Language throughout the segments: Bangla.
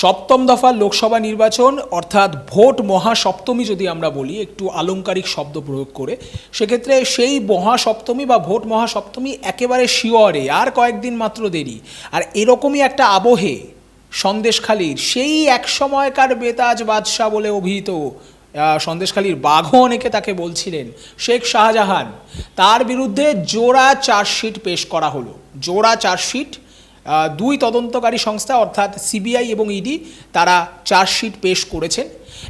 সপ্তম দফার লোকসভা নির্বাচন, অর্থাৎ ভোট মহাসপ্তমী যদি আমরা বলি, একটু আলংকারিক শব্দ প্রয়োগ করে, সেক্ষেত্রে সেই মহাসপ্তমী বা ভোট মহাসপ্তমী একেবারে শিওরে আর কয়েকদিন মাত্র দেরি। আর এরকমই একটা আবহে, সন্দেশখালীর, সেই এক সময়কার বেতাজ বাদশাহ বলে অভিহিত সন্দেশখালীর বাঘও অনেকে তাকে বলছিলেন, শেখ শাহজাহান। তার বিরুদ্ধে জোড়া চার্জশিট পেশ করা হলো। জোড়া চার্জশিট দুই তদন্তকারী সংস্থা, অর্থাৎ সিবিআই এবং ইডি তারা চার্জশিট পেশ করেছেন।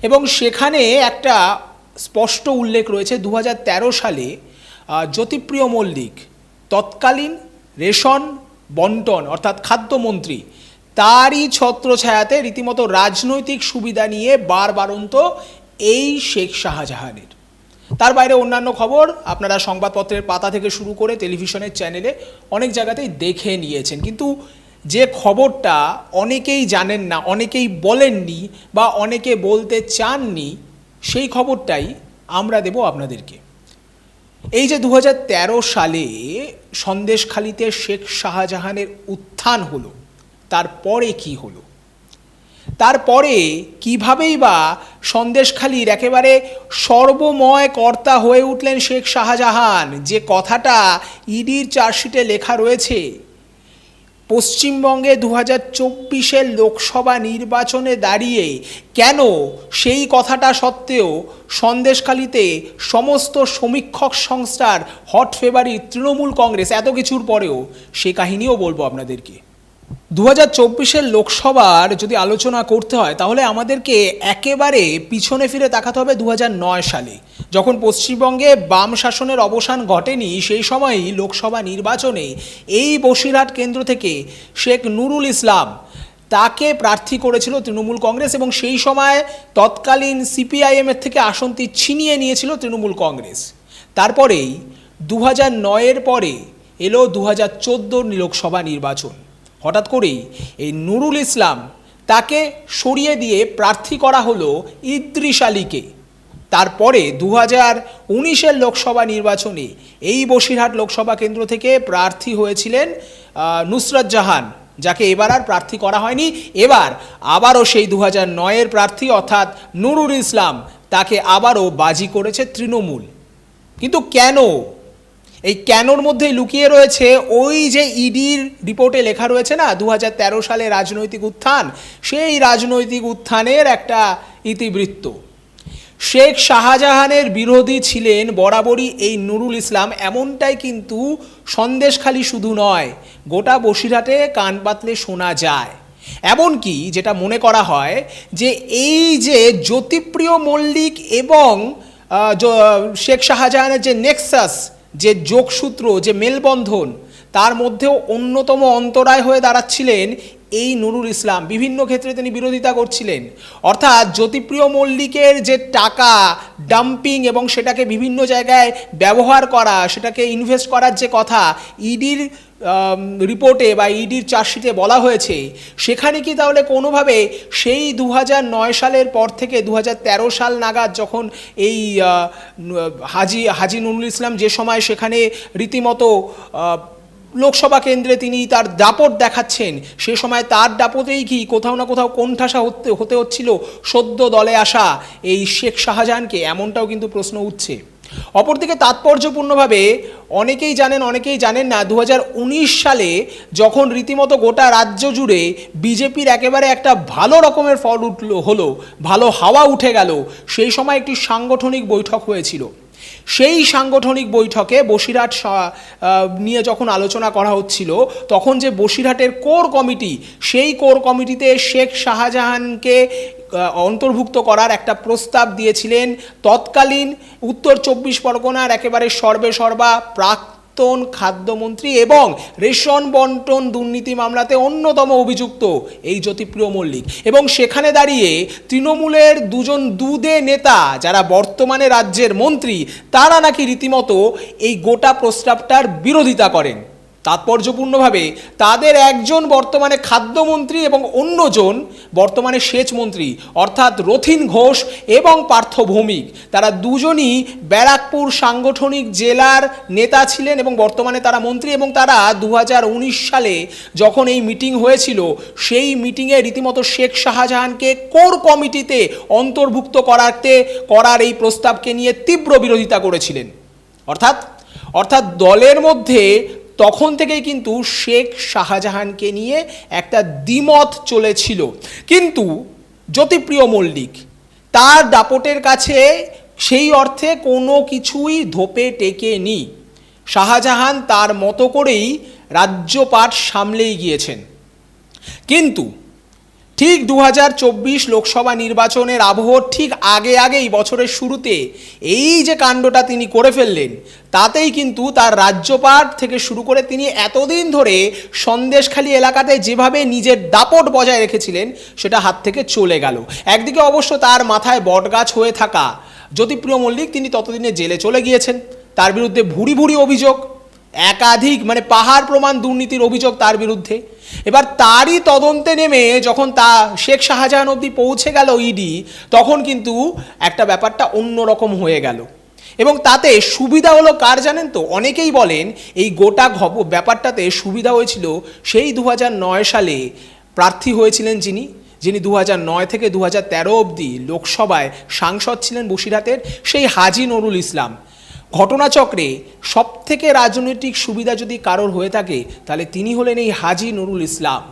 এবং সেখানে একটা স্পষ্ট উল্লেখ রয়েছে দু হাজার তেরো সালে জ্যোতিপ্রিয় মল্লিক তৎকালীন রেশন বন্টন, অর্থাৎ খাদ্যমন্ত্রী, তারই ছত্রছায়াতে রীতিমতো রাজনৈতিক সুবিধা নিয়ে বারবারন্ত এই শেখ শাহজাহানের। তার বাইরে অন্যান্য খবর আপনারা সংবাদপত্রের পাতা থেকে শুরু করে টেলিভিশনের চ্যানেলে অনেক জায়গাতেই দেখে নিয়েছেন। কিন্তু যে খবরটা অনেকেই জানেন না, অনেকেই বলেননি বা অনেকে বলতে চাননি, সেই খবরটাই আমরা দেব আপনাদেরকে। এই যে দু হাজার তেরো সালে সন্দেশখালিতে শেখ শাহজাহানের উত্থান হলো, তারপরে কি হলো? তারপরে কিভাবেই বা সন্দেশখালির একেবারে সর্বময় কর্তা হয়ে উঠলেন শেখ শাহজাহান, যে কথাটা ইডির চার্জশিটে লেখা রয়েছে, পশ্চিমবঙ্গে দু হাজার চব্বিশের লোকসভা নির্বাচনে দাঁড়িয়ে কেন সেই কথাটা সত্ত্বেও সন্দেশখালিতে সমস্ত সমীক্ষক সংস্থার হট ফেভারিট তৃণমূল কংগ্রেস, এত কিছুর পরেও সে কাহিনীও বলব আপনাদেরকে। দু হাজার চব্বিশের লোকসভার যদি আলোচনা করতে হয়, তাহলে আমাদেরকে একেবারে পিছনে ফিরে তাকাতে হবে দু নয় সালে। যখন পশ্চিমবঙ্গে বাম শাসনের অবসান ঘটেনি, সেই সময়ই লোকসভা নির্বাচনে এই বসিরহাট কেন্দ্র থেকে শেখ নুরুল ইসলাম তাকে প্রার্থী করেছিল তৃণমূল কংগ্রেস এবং সেই সময় তৎকালীন সিপিআইএমের থেকে আসনটি ছিনিয়ে নিয়েছিল তৃণমূল কংগ্রেস। তারপরেই দু হাজার নয়ের পরে এলো দু হাজার লোকসভা নির্বাচন। হঠাৎ করেই এই নুরুল ইসলাম তাকে সরিয়ে দিয়ে প্রার্থী করা হলো ইদ্রিস আলীকে। তারপরে দু হাজার উনিশের লোকসভা নির্বাচনে এই বসিরহাট লোকসভা কেন্দ্র থেকে প্রার্থী হয়েছিলেন নুসরত জাহান, যাকে এবার আর প্রার্থী করা হয়নি। এবার আবারও সেই দু হাজার নয়ের প্রার্থী অর্থাৎ নুরুল ইসলাম তাকে আবারও বাজি করেছে তৃণমূল। কিন্তু কেন এই কেনর মধ্যে লুকিয়ে রয়েছে ওই যে ইডির রিপোর্টে লেখা রয়েছে না দু হাজার তেরো সালে রাজনৈতিক উত্থান, সেই রাজনৈতিক উত্থানের একটা ইতিবৃত্ত। শেখ শাহজাহানের বিরোধী ছিলেন বরাবরই এই নুরুল ইসলাম, এমনটাই কিন্তু সন্দেশখালি শুধু নয়, গোটা বসিরহাটে কান পাতলে শোনা যায়। এমনকি যেটা মনে করা হয় যে এই যে জ্যোতিপ্রিয় মল্লিক এবং শেখ শাহজাহানের যে নেক্সাস যে যোগসূত্র, যে মেলবন্ধন, তার মধ্যেও অন্যতম অন্তরায় হয়ে দাঁড়াচ্ছিলেন এই নুরুল ইসলাম। বিভিন্ন ক্ষেত্রে তিনি বিরোধিতা করছিলেন। অর্থাৎ জ্যোতিপ্রিয় মল্লিকের যে টাকা ডাম্পিং এবং সেটাকে বিভিন্ন জায়গায় ব্যবহার করা, সেটাকে ইনভেস্ট করার যে কথা, ইডির রিপোর্টে বা ইডির চার্জশিটে বলা হয়েছে, সেখানে কি তাহলে কোনোভাবে সেই দু নয় সালের পর থেকে দু তেরো সাল নাগাদ যখন এই হাজি হাজি নুরুল ইসলাম যে সময় সেখানে রীতিমতো লোকসভা কেন্দ্রে তিনি তার দাপট দেখাচ্ছেন, সে সময় তার দাপটেই কি কোথাও না কোথাও কোণঠাসা হতে হতে হচ্ছিল সদ্য দলে আসা এই শেখ শাহজাহানকে? এমনটাও কিন্তু প্রশ্ন উঠছে। অপরদিকে তাৎপর্যপূর্ণভাবে অনেকেই জানেন অনেকেই জানেন না দু হাজার উনিশ সালে যখন রীতিমতো গোটা রাজ্য জুড়ে বিজেপির একেবারে একটা ভালো রকমের ফল উঠল, হলো, ভালো হাওয়া উঠে গেল, সেই সময় একটি সাংগঠনিক বৈঠক হয়েছিল। সেই সাংগঠনিক বৈঠকে বসিরহাট নিয়ে যখন আলোচনা করা হচ্ছিল, তখন যে বসিরহাটের কোর কমিটি, সেই কোর কমিটিতে শেখ শাহজাহানকে অন্তর্ভুক্ত করার একটা প্রস্তাব দিয়েছিলেন। তৎকালীন উত্তর চব্বিশ পরগনার একেবারে সর্বে সর্বা প্রাক্তন খাদ্যমন্ত্রী এবং রেশন বন্টন দুর্নীতি মামলাতে অন্যতম অভিযুক্ত এই জ্যোতিপ্রিয় মল্লিক। এবং সেখানে দাঁড়িয়ে তৃণমূলের দুজন দুদে নেতা, যারা বর্তমানে রাজ্যের মন্ত্রী, তারা নাকি রীতিমতো এই গোটা প্রস্তাবটার বিরোধিতা করেন। তাৎপর্যপূর্ণভাবে তাদের একজন বর্তমানে খাদ্যমন্ত্রী এবং অন্যজন বর্তমানে সেচ মন্ত্রী অর্থাৎ রথিন ঘোষ এবং পার্থ ভৌমিক। তারা দুজনই ব্যারাকপুর সাংগঠনিক জেলার নেতা ছিলেন এবং বর্তমানে তারা মন্ত্রী এবং তারা দু হাজার উনিশ সালে যখন এই মিটিং হয়েছিল, সেই মিটিংয়ে রীতিমতো শেখ শাহজাহানকে কোর কমিটিতে অন্তর্ভুক্ত করাতে, করার এই প্রস্তাবকে নিয়ে তীব্র বিরোধিতা করেছিলেন। অর্থাৎ অর্থাৎ দলের মধ্যে তখন থেকেই কিন্তু শেখ শাহজাহানকে নিয়ে একটা দ্বিমত চলেছিল। কিন্তু জ্যোতিপ্রিয় মল্লিক তার দাপটের কাছে সেই অর্থে কোনো কিছুই ধোপে টেকেনি। শাহজাহান তার মতো করেই রাজ্যপাট সামলেই গিয়েছেন। কিন্তু ঠিক দু হাজার চব্বিশ লোকসভা নির্বাচনের আবহ ঠিক আগে আগেই বছরের শুরুতে। এই যে কাণ্ডটা তিনি করে ফেললেন, তাতেই কিন্তু তার রাজ্যপাট থেকে শুরু করে তিনি এতদিন ধরে সন্দেশখালী এলাকাতে যেভাবে নিজের দাপট বজায় রেখেছিলেন, সেটা হাত থেকে চলে গেল। একদিকে অবশ্য তার মাথায় বটগাছ হয়ে থাকা। জ্যোতিপ্রিয় মল্লিক তিনি ততদিনে জেলে চলে গিয়েছেন। তার বিরুদ্ধে ভুরি ভুরি অভিযোগ। একাধিক মানে পাহাড় প্রমাণ দুর্নীতির অভিযোগ তার বিরুদ্ধে। এবার তারই তদন্তে নেমে যখন তা শেখ শাহজাহান অবধি পৌঁছে গেল ইডি, তখন কিন্তু একটা ব্যাপারটা অন্যরকম হয়ে গেল। এবং তাতে সুবিধা হলো কার জানেন তো? অনেকেই বলেন এই গোটা ঘব, ব্যাপারটাতে সুবিধা হয়েছিল সেই দু সালে প্রার্থী হয়েছিলেন যিনি যিনি দু নয় থেকে দু তেরো অবধি লোকসভায় সাংসদ ছিলেন বসিরহাটের, সেই হাজি নুরুল ইসলাম। ঘটনাচক্রে সব থেকে রাজনৈতিক সুবিধা যদি কারোর হয়ে থাকে, তাহলে তিনি হলেন এই হাজি নুরুল ইসলাম।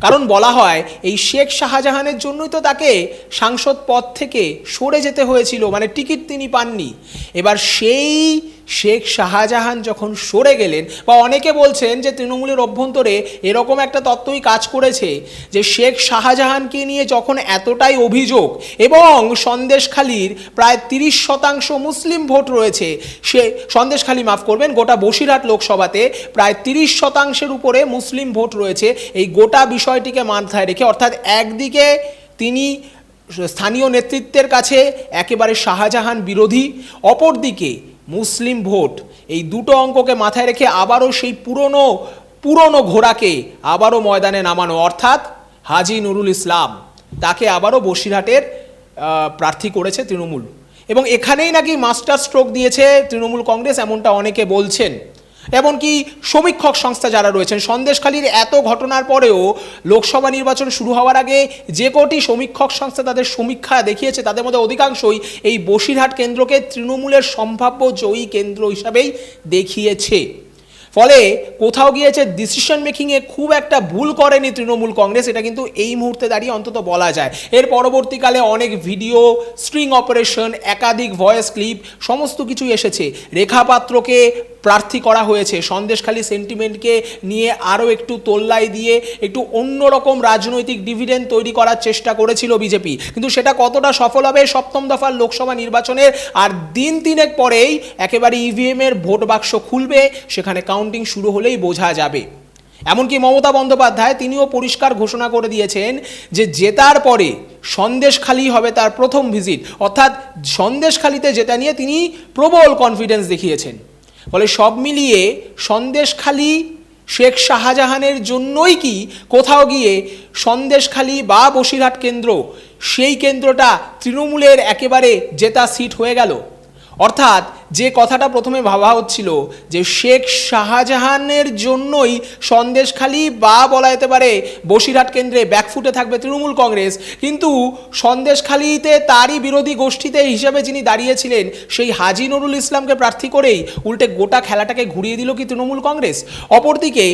কারণ বলা হয়, এই শেখ শাহজাহানের জন্যই তো তাকে সাংসদ পদ থেকে সরে যেতে হয়েছিল মানে টিকিট তিনি পাননি। এবার সেই শেখ শাহজাহান যখন সরে গেলেন, বা অনেকে বলছেন যে তৃণমূলের অভ্যন্তরে এরকম একটা তত্ত্বই কাজ করেছে যে শেখ শাহজাহানকে নিয়ে যখন এতটাই অভিযোগ এবং সন্দেশখালির প্রায় তিরিশ শতাংশ মুসলিম ভোট রয়েছে, সে সন্দেশখালি মাফ করবেন, গোটা বসিরহাট লোকসভাতে প্রায় তিরিশ শতাংশের উপরে মুসলিম ভোট রয়েছে, এই গোটা বিষয়টিকে মাথায় রেখে, অর্থাৎ একদিকে তিনি স্থানীয় নেতৃত্বের কাছে একেবারে শাহজাহান বিরোধী, অপরদিকে মুসলিম ভোট, এই দুটো অঙ্ককে মাথায় রেখে আবারও সেই পুরনো পুরনো ঘোড়াকে আবারও ময়দানে নামানো, অর্থাৎ হাজি নুরুল ইসলাম। তাকে আবারও বসিরহাটের প্রার্থী করেছে তৃণমূল। এবং এখানেই নাকি মাস্টার স্ট্রোক দিয়েছে তৃণমূল কংগ্রেস, এমনটা অনেকে বলছেন। এমনকি সমীক্ষক সংস্থা যারা রয়েছেন, সন্দেশখালীর এত ঘটনার পরেও লোকসভা নির্বাচন শুরু হওয়ার আগে যে কটি সমীক্ষক সংস্থা তাদের সমীক্ষা দেখিয়েছে, তাদের মধ্যে অধিকাংশই এই বসিরহাট কেন্দ্রকে তৃণমূলের সম্ভাব্য জয়ী কেন্দ্র হিসাবেই দেখিয়েছে। ফলে কোথাও গিয়েছে ডিসিশন মেকিংয়ে খুব একটা ভুল করেনি তৃণমূল কংগ্রেস, এটা কিন্তু এই মুহূর্তে দাঁড়িয়ে অন্তত বলা যায়। এর পরবর্তীকালে অনেক ভিডিও স্ট্রিং অপারেশন একাধিক ভয়েস ক্লিপ সমস্ত কিছু এসেছে। রেখা পাত্রকে প্রার্থী করা হয়েছে। সন্দেশখালী সেন্টিমেন্টকে নিয়ে আরও একটু তোল্লাই দিয়ে একটু অন্যরকম রাজনৈতিক ডিভিডেন্ড তৈরি করার চেষ্টা করেছিল বিজেপি। কিন্তু সেটা কতটা সফল হবে সপ্তম দফার লোকসভা নির্বাচনের? আর দিন তিনেক পরেই একেবারে ইভিএমের ভোট বাক্স খুলবে, সেখানে কাউন্টিং শুরু হলেই বোঝা যাবে। এমনকি মমতা বন্দ্যোপাধ্যায় তিনিও পরিষ্কার ঘোষণা করে দিয়েছেন যে জেতার পরে সন্দেশখালি হবে তার প্রথম ভিজিট অর্থাৎ সন্দেশখালিতে যেটা নিয়ে তিনি প্রবল কনফিডেন্স দেখিয়েছেন। ফলে সব মিলিয়ে সন্দেশখালি শেখ শাহজাহানের জন্যই কি? কোথাও গিয়ে সন্দেশখালি বা বসিরহাট কেন্দ্র, সেই কেন্দ্রটা তৃণমূলের একেবারে জেতা সিট হয়ে গেল। অর্থাৎ যে কথাটা প্রথমে ভাবা হচ্ছিল যে শেখ শাহজাহানের জন্যই সন্দেশখালি বা বলা যেতে পারে বসিরহাট কেন্দ্রে ব্যাকফুটে থাকবে তৃণমূল কংগ্রেস। কিন্তু সন্দেশখালিতে তারই বিরোধী গোষ্ঠীতে হিসেবে যিনি দাঁড়িয়েছিলেন, সেই হাজি নুরুল ইসলামকে প্রার্থী করেই উল্টে গোটা খেলাটাকে ঘুরিয়ে দিল কি তৃণমূল কংগ্রেস। অপরদিকে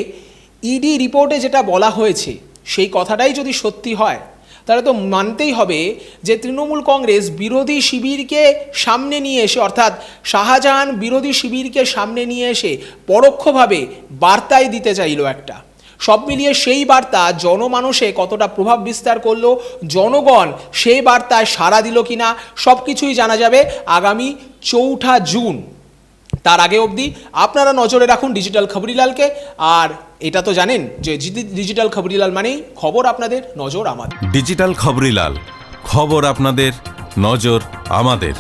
ইডি রিপোর্টে যেটা বলা হয়েছে, সেই কথাটাই যদি সত্যি হয় তাহলে তো মানতেই হবে যে তৃণমূল কংগ্রেস বিরোধী শিবিরকে সামনে নিয়ে এসে, অর্থাৎ শাহজাহান বিরোধী শিবিরকে সামনে নিয়ে এসে পরোক্ষভাবে বার্তাই দিতে চাইলো একটা। সব মিলিয়ে সেই বার্তা জনমানসে কতটা প্রভাব বিস্তার করল, জনগণ সেই বার্তায় সাড়া দিল কিনা সব কিছুই জানা যাবে আগামী চৌঠা জুন। তার আগে অবধি আপনারা নজরে রাখুন ডিজিটাল খবরিলালকে। আর এটা তো জানেন যে ডিজিটাল খবরিলাল মানেই খবর আপনাদের নজর আমাদের। ডিজিটাল খবরিলাল, খবর আপনাদের নজর আমাদের।